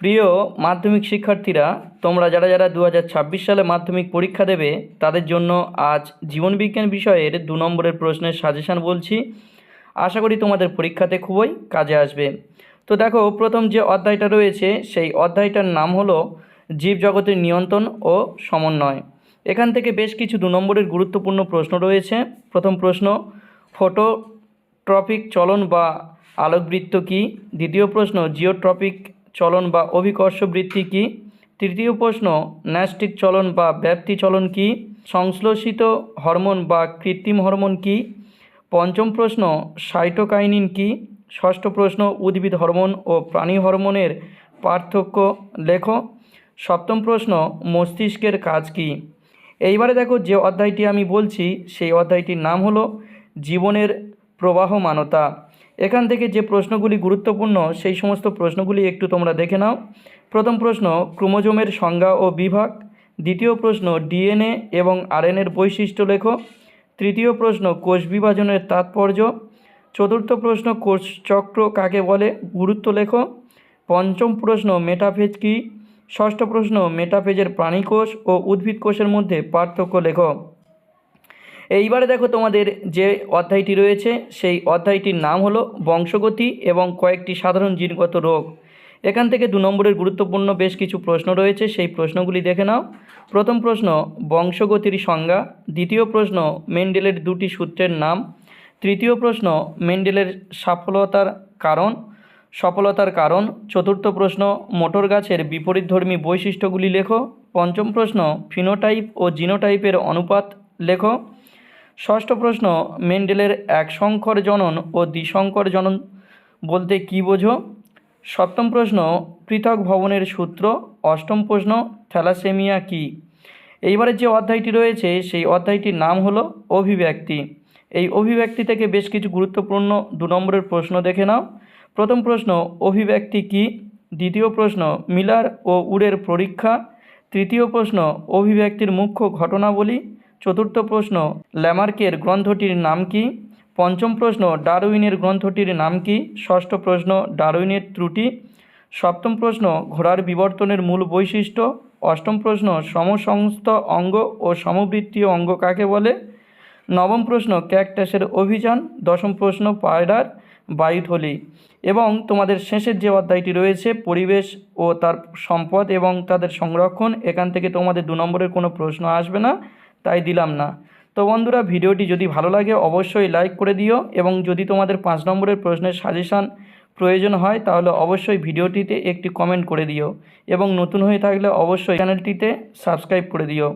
প্রিয় মাধ্যমিক শিক্ষার্থীরা, তোমরা যারা যারা দু হাজার ছাব্বিশ সালে মাধ্যমিক পরীক্ষা দেবে, তাদের জন্য আজ জীবনবিজ্ঞান বিষয়ের দু নম্বরের প্রশ্নের সাজেশান বলছি। আশা করি তোমাদের পরীক্ষাতে খুবই কাজে আসবে। তো দেখো, প্রথম যে অধ্যায়টা রয়েছে, সেই অধ্যায়টার নাম হলো জীবজগতের নিয়ন্ত্রণ ও সমন্বয়। এখান থেকে বেশ কিছু দু নম্বরের গুরুত্বপূর্ণ প্রশ্ন রয়েছে। প্রথম প্রশ্ন, ফটোট্রপিক চলন বা আলোকবৃত্ত কী? দ্বিতীয় প্রশ্ন, জিওট্রপিক চলন বা অভিকর্ষ বৃত্তি কী? তৃতীয় প্রশ্ন, ন্যাস্টিক চলন বা ব্যাপ্তি চলন কী? সংশ্লেষিত হরমোন বা কৃত্রিম হরমোন কী? পঞ্চম প্রশ্ন, সাইটোকাইনিন কী? ষষ্ঠ প্রশ্ন, উদ্ভিদ হরমোন ও প্রাণী হরমোনের পার্থক্য লেখো। সপ্তম প্রশ্ন, মস্তিষ্কের কাজ কী? এইবারে দেখো যে অধ্যায়টি আমি বলছি, সেই অধ্যায়টির নাম হলো, জীবনের প্রবাহমানতা। এখান থেকে যে প্রশ্নগুলি গুরুত্বপূর্ণ, সেই সমস্ত প্রশ্নগুলি একটু তোমরা দেখে নাও। প্রথম প্রশ্ন, ক্রোমোজোমের সংজ্ঞা ও বিভাগ। দ্বিতীয় প্রশ্ন, ডিএনএ এবং আরএনএর বৈশিষ্ট্য লেখো। তৃতীয় প্রশ্ন, কোষ বিভাজনের তাৎপর্য। চতুর্থ প্রশ্ন, কোষ চক্র কাকে বলে? গুরুত্ব লেখো। পঞ্চম প্রশ্ন, মেটাফেজ কী? ষষ্ঠ প্রশ্ন, মেটাফেজের প্রাণীকোষ ও উদ্ভিদ কোষের মধ্যে পার্থক্য লেখো। এইবারে দেখো তোমাদের যে অধ্যায়টি রয়েছে, সেই অধ্যায়টির নাম হলো বংশগতি এবং কয়েকটি সাধারণ জিনগত রোগ। এখান থেকে দু নম্বরের গুরুত্বপূর্ণ বেশ কিছু প্রশ্ন রয়েছে, সেই প্রশ্নগুলি দেখে নাও। প্রথম প্রশ্ন, বংশগতির সংজ্ঞা। দ্বিতীয় প্রশ্ন, মেন্ডেলের দুটি সূত্রের নাম। তৃতীয় প্রশ্ন, মেন্ডেলের সফলতার কারণ। সফলতার কারণ। চতুর্থ প্রশ্ন, মোটর গাছের বিপরীতধর্মী বৈশিষ্ট্যগুলি লেখো। পঞ্চম প্রশ্ন, ফিনোটাইপ ও জিনোটাইপের অনুপাত লেখো। ষষ্ঠ প্রশ্ন, মেন্ডেলের এক সংকর জনন ও দ্বিসংকর জনন বলতে কী বোঝো? সপ্তম প্রশ্ন, পৃথক ভবনের সূত্র। অষ্টম প্রশ্ন, থ্যালাসেমিয়া কী? এইবারে যে অধ্যায়টি রয়েছে, সেই অধ্যায়টির নাম হলো অভিব্যক্তি। এই অভিব্যক্তি থেকে বেশ কিছু গুরুত্বপূর্ণ দু নম্বরের প্রশ্ন দেখে নাও। প্রথম প্রশ্ন, অভিব্যক্তি কী? দ্বিতীয় প্রশ্ন, মিলার ও উডের পরীক্ষা। তৃতীয় প্রশ্ন, অভিব্যক্তির মুখ্য ঘটনাবলী। চতুর্থ প্রশ্ন, ল্যামার্কের গ্রন্থটির নাম কি? পঞ্চম প্রশ্ন, ডারউইনের গ্রন্থটির নাম কি? ষষ্ঠ প্রশ্ন, ডারউইনের ত্রুটি। সপ্তম প্রশ্ন, ঘোড়ার বিবর্তনের মূল বৈশিষ্ট্য। অষ্টম প্রশ্ন, সমসংস্থ অঙ্গ ও সমবৃত্তীয় অঙ্গ কাকে বলে? নবম প্রশ্ন, ক্যাকটাসের অভিযান। দশম প্রশ্ন, পায়রার বায়ুথলি। এবং তোমাদের শেষের যে অধ্যায়টি রয়েছে, পরিবেশ ও তার সম্পদ এবং তাদের সংরক্ষণ, এখান থেকে তোমাদের দু নম্বরের কোনো প্রশ্ন আসবে না। তাই দিলাম না। তো বন্ধুরা, ভিডিওটি যদি ভালো লাগে অবশ্যই লাইক করে দিও এবং যদি তোমাদের পাঁচ নম্বরের প্রশ্নের সাজেশান প্রয়োজন হয়, তাহলে অবশ্যই ভিডিওটিতে একটি কমেন্ট করে দিও এবং নতুন হয়ে থাকলে অবশ্যই চ্যানেলটিতে সাবস্ক্রাইব করে দিও।